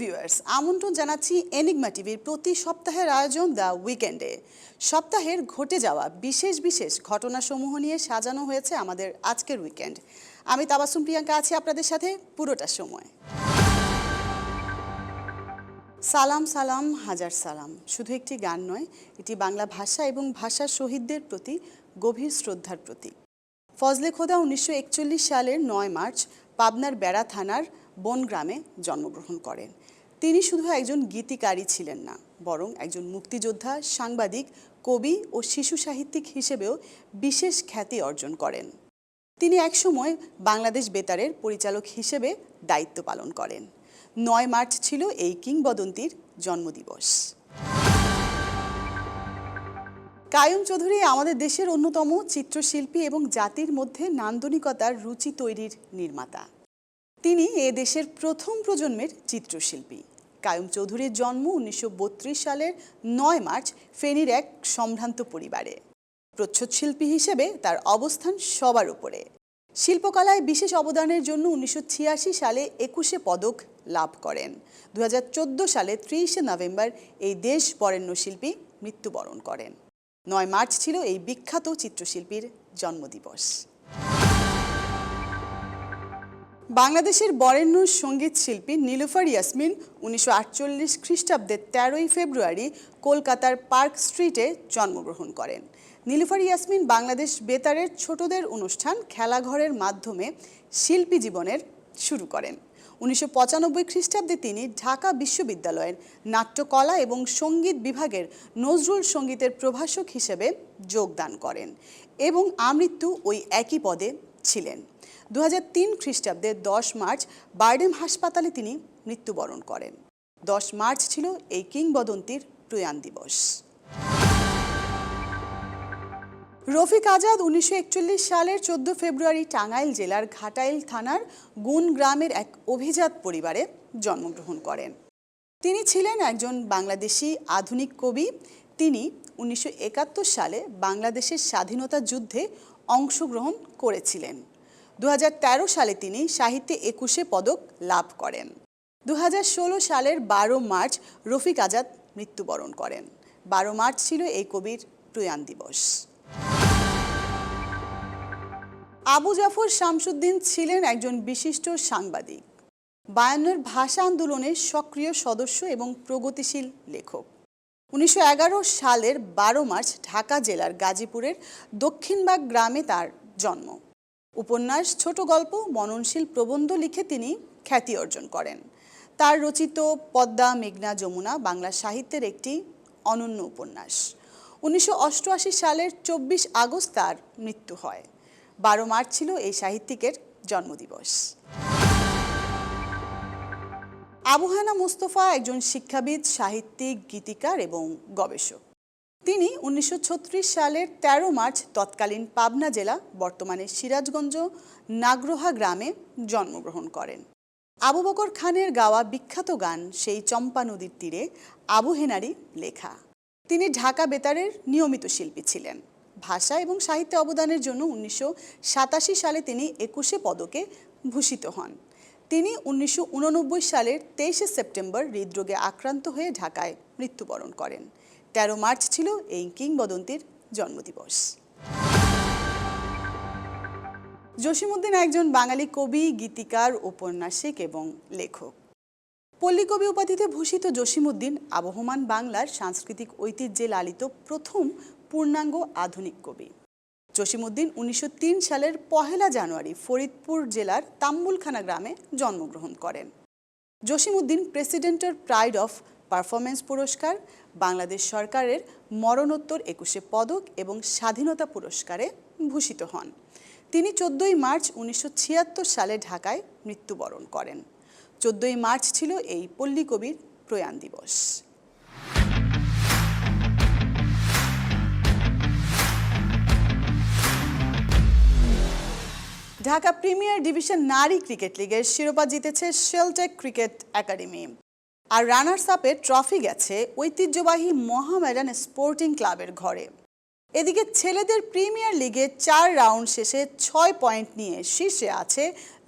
Viewers আমন্ত্রণ জানাচ্ছি enigma টিভির প্রতি সপ্তাহের আয়োজন দ্য উইকেন্ডে সপ্তাহের ঘটে যাওয়া বিশেষ বিশেষ ঘটনাসমূহ নিয়ে সাজানো হয়েছে আমাদের আজকের উইকেন্ড আমি তাবাসুম প্রিয়াঙ্কা আছি আপনাদের সাথে পুরোটা সময়। সালাম সালাম, হাজার সালাম। শুধু একটি গান নয়, এটি বাংলা ভাষা এবং ভাষার শহীদদের প্রতি গভীর শ্রদ্ধার প্রতীক। ফজলে খোদা উনিশশো একচল্লিশ সালের নয় মার্চ পাবনার বেড়া থানার বনগ্রামে জন্মগ্রহণ করেন। তিনি শুধু একজন গীতিকারী ছিলেন না, বরং একজন মুক্তিযোদ্ধা, সাংবাদিক, কবি ও শিশু সাহিত্যিক হিসেবেও বিশেষ খ্যাতি অর্জন করেন। তিনি একসময় বাংলাদেশ বেতারের পরিচালক হিসেবে দায়িত্ব পালন করেন। নয় মার্চ ছিল এই কিংবদন্তির জন্মদিবস। কায়ুম চৌধুরী আমাদের দেশের অন্যতম চিত্রশিল্পী এবং জাতির মধ্যে নান্দনিকতার রুচি তৈরির নির্মাতা। তিনি এ দেশের প্রথম প্রজন্মের চিত্রশিল্পী। কায়ুম চৌধুরীর জন্ম উনিশশো বত্রিশ সালের নয় মার্চ ফেনীর এক সম্ভ্রান্ত পরিবারে। প্রচ্ছদ শিল্পী হিসেবে তার অবস্থান সবার উপরে। শিল্পকলায় বিশেষ অবদানের জন্য উনিশশো ছিয়াশি সালে একুশে পদক লাভ করেন। দু হাজার চোদ্দ সালে ত্রিশে নভেম্বর এই দেশ বরেণ্য শিল্পী মৃত্যুবরণ করেন। নয় মার্চ ছিল এই বিখ্যাত চিত্রশিল্পীর জন্মদিবস। বাংলাদেশের বরেণ্য সংগীত শিল্পী নীলুফার ইয়াসমিন উনিশশো আটচল্লিশ খ্রিস্টাব্দের তেরোই ফেব্রুয়ারি কলকাতার পার্ক স্ট্রিটে জন্মগ্রহণ করেন। নীলুফার ইয়াসমিন বাংলাদেশ বেতারের ছোটদের অনুষ্ঠান খেলাঘরের মাধ্যমে শিল্পী জীবনের শুরু করেন। উনিশশো পঁচানব্বই খ্রিস্টাব্দে তিনি ঢাকা বিশ্ববিদ্যালয়ের নাট্যকলা এবং সংগীত বিভাগের নজরুল সঙ্গীতের প্রভাষক হিসেবে যোগদান করেন এবং আমৃত্যু ওই একই পদে ছিলেন। দু খ্রিস্টাব্দে দশ মার্চ বার্ডেম হাসপাতালে তিনি মৃত্যুবরণ করেন। দশ মার্চ ছিল এই কিংবদন্তির প্রয়াণ দিবস। রফিক আজাদ উনিশশো একচল্লিশ সালের চোদ্দ ফেব্রুয়ারি টাঙ্গাইল জেলার ঘাটাইল থানার গুন গ্রামের এক অভিজাত পরিবারে জন্মগ্রহণ করেন। তিনি ছিলেন একজন বাংলাদেশি আধুনিক কবি। তিনি উনিশশো একাত্তর সালে বাংলাদেশের স্বাধীনতা যুদ্ধে অংশগ্রহণ করেছিলেন। দু হাজার তেরো সালে তিনি সাহিত্যে একুশে পদক লাভ করেন। দু হাজার ষোলো সালের বারো মার্চ রফিক আজাদ মৃত্যুবরণ করেন। বারো মার্চ ছিল এই কবির প্রয়াণ দিবস। আবু জাফর শামসুদ্দিন ছিলেন একজন বিশিষ্ট সাংবাদিক। বায়ান্নর ভাষা আন্দোলনের সক্রিয় সদস্য এবং প্রগতিশীল লেখক। উনিশশো এগারো সালের বারো মার্চ ঢাকা জেলার গাজীপুরের দক্ষিণবাগ গ্রামে তার জন্ম। উপন্যাস, ছোট গল্প, মননশীল প্রবন্ধ লিখে তিনি খ্যাতি অর্জন করেন। তার রচিত পদ্মা, মেঘনা, যমুনা বাংলা সাহিত্যের একটি অনন্য উপন্যাস। উনিশশো অষ্টআশি সালের চব্বিশ আগস্ট তার মৃত্যু হয়। বারো মার্চ ছিল এই সাহিত্যিকের জন্মদিবস। আবুহানা মুস্তফা একজন শিক্ষাবিদ, সাহিত্যিক, গীতিকার এবং গবেষক। তিনি উনিশশো ছত্রিশ সালের ১৩ মার্চ তৎকালীন পাবনা জেলা, বর্তমানে সিরাজগঞ্জ, নাগরোহা গ্রামে জন্মগ্রহণ করেন। আবু বকর খানের গাওয়া বিখ্যাত গান সেই চম্পা নদীর তীরে আবু হেনারি লেখা। তিনি ঢাকা বেতারের নিয়মিত শিল্পী ছিলেন। ভাষা এবং সাহিত্যে অবদানের জন্য উনিশশো সাতাশি সালে তিনি একুশে পদকে ভূষিত হন। তিনি উনিশশো উননব্বই সালের তেইশে সেপ্টেম্বর হৃদরোগে আক্রান্ত হয়ে ঢাকায় মৃত্যুবরণ করেন। তেরো মার্চ ছিল এই কিংবদন্তির জন্মদিবস। জসিমুদ্দিন একজন বাঙালি কবি, গীতিকার ঔপন্যাসিক এবং লেখক। পল্লীকবি উপাধিতে ভূষিত জসিমুদ্দিন আবহমান বাংলার সাংস্কৃতিক ঐতিহ্যে লালিত প্রথম পূর্ণাঙ্গ আধুনিক কবি। জসিমুদ্দিন উনিশশো তিন সালের পহেলা জানুয়ারি ফরিদপুর জেলার তাম্বুলখানা গ্রামে জন্মগ্রহণ করেন। জসিমুদ্দিন প্রেসিডেন্টের প্রাইড অফ পারফরমেন্স পুরস্কার, বাংলাদেশ সরকারের মরণোত্তর একুশে পদক এবং স্বাধীনতা পুরস্কারে ভূষিত হন। তিনি চোদ্দই মার্চ উনিশশো ছিয়াত্তর সালে ঢাকায় মৃত্যুবরণ করেন। চোদ্দই মার্চ ছিল এই পল্লী কবির প্রয়াণ দিবস। ঢাকা প্রিমিয়ার ডিভিশন নারী ক্রিকেট লিগের শিরোপা জিতেছে শেলটেক ক্রিকেট একাডেমি আর রানার্স আপে ট্রফি গেছে ঐতিহ্যবাহী মহামেডান স্পোর্টিং ক্লাবের ঘরে। এদিকে ছেলেদের প্রিমিয়ার লিগে চার রাউন্ড শেষে ছয় পয়েন্ট নিয়ে শীর্ষে আছে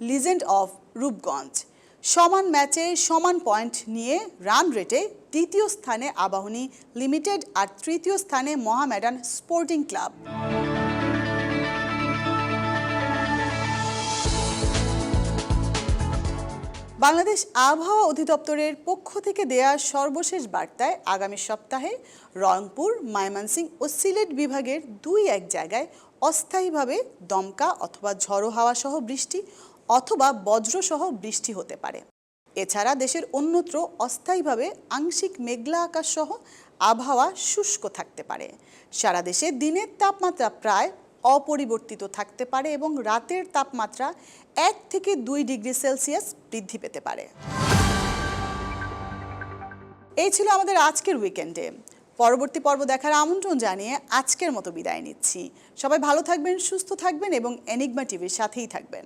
লিজেন্ড অফ রূপগঞ্জ। সমান ম্যাচে সমান পয়েন্ট নিয়ে রান রেটে দ্বিতীয় স্থানে আবাহনী লিমিটেড আর তৃতীয় স্থানে মহামেডান স্পোর্টিং ক্লাব। বাংলাদেশ আবহাওয়া অধিদপ্তরের পক্ষ থেকে দেয়া সর্বশেষ বার্তায় আগামী সপ্তাহে রংপুর, ময়মনসিংহ ও সিলেট বিভাগের দুই এক জায়গায় অস্থায়ীভাবে দমকা অথবা ঝড়ো হাওয়া সহ বৃষ্টি অথবা বজ্রসহ বৃষ্টি হতে পারে। এছাড়া দেশের অন্যত্র অস্থায়ীভাবে আংশিক মেঘলা আকাশ সহ আবহাওয়া শুষ্ক থাকতে পারে। সারা দেশে দিনের তাপমাত্রা প্রায় অপরিবর্তিত থাকতে পারে এবং রাতের তাপমাত্রা এক থেকে দুই ডিগ্রি সেলসিয়াস বৃদ্ধি পেতে পারে। এই ছিল আমাদের আজকের উইকেন্ডে। পরবর্তী পর্ব দেখার আমন্ত্রণ জানিয়ে আজকের মতো বিদায় নিচ্ছি। সবাই ভালো থাকবেন, সুস্থ থাকবেন এবং এনিগমা টিভির সাথেই থাকবেন।